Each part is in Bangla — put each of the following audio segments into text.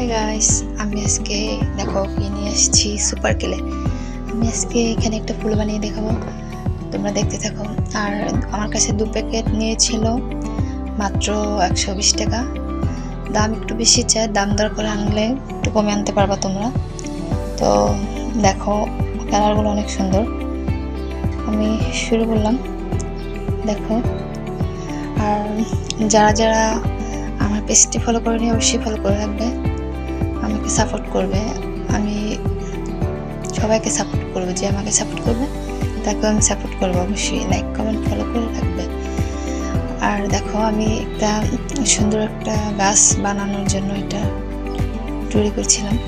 হাই গাইস আমি আজকে, দেখো, কি নিয়ে এসেছি সুপার কেলে আমি আজকে এখানে একটা ফুল বানিয়ে দেখাবো, তোমরা দেখতে থাকো। আর আমার কাছে দু প্যাকেট নিয়েছিল মাত্র একশো বিশ টাকা। দাম একটু বেশি চায় দাম দর করে আনলে একটু কমে আনতে পারবা তোমরা। তো দেখো, কালারগুলো অনেক সুন্দর। আমি শুরু করলাম, দেখো। আর যারা যারা আমার পেজটি ফলো করেনি, অবশ্যই ফলো করে রাখবে। আমাকে সাপোর্ট করবে। আমি সবাইকে সাপোর্ট করব, যে আমাকে সাপোর্ট করবে তাকে আমি সাপোর্ট করব অবশ্যই। লাইক কমেন্ট ফলো করে রাখবে। আর দেখো, আমি একটা সুন্দর একটা গাছ বানানোর জন্য এটা তৈরি করছিলাম।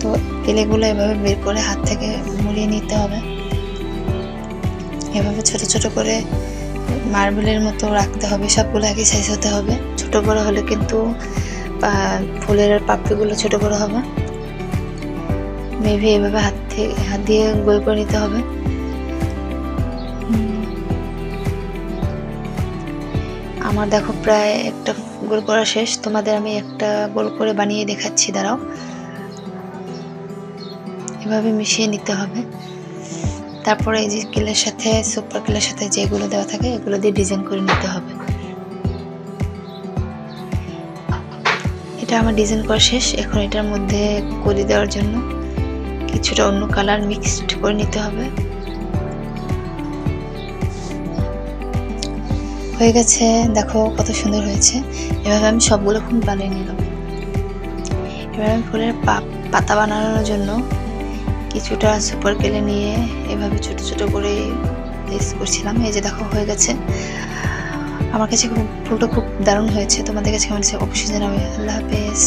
তো কেলেগুলো এভাবে বের করে হাত থেকে মুড়িয়ে নিতে হবে। এভাবে ছোট ছোট করে মার্বেলের মতো রাখতে হবে। সবগুলো একই সাইজ হতে হবে। ছোট বড় হলে কিন্তু ফুলের পাপড়িগুলো ছোট বড় হবে। মেবি এভাবে হাত থেকে হাত দিয়ে গোল করে নিতে হবে। আমার দেখো প্রায় একটা গোল করা শেষ। তোমাদের আমি একটা গোল করে বানিয়ে দেখাচ্ছি, দাঁড়াও। এভাবে মিশিয়ে নিতে হবে। তারপরে এই যে কিলের সাথে, সুপার কিলের সাথে যেগুলো দেওয়া থাকে, এগুলো দিয়ে ডিজাইন করে নিতে হবে। এটা আমার ডিজাইন করা শেষ। এখন এটার মধ্যে কলি দেওয়ার জন্য কিছুটা অন্য কালার মিক্সড করে নিতে হবে। হয়ে গেছে, দেখো কত সুন্দর হয়েছে। এভাবে আমি সবগুলো ফুল বানিয়ে নিলাম। এবার আমি ফুলের পাতা বানানোর জন্য কিছুটা সুপার কেলে নিয়ে এভাবে ছোট ছোট করে পেস করছিলাম। এই যে দেখো, হয়ে গেছে। আমার কাছে খুব ফুলটা খুব দারুণ হয়েছে। তোমাদের কাছে কেমন অবশ্যই জানাবে। আল্লাহ হাফেজ।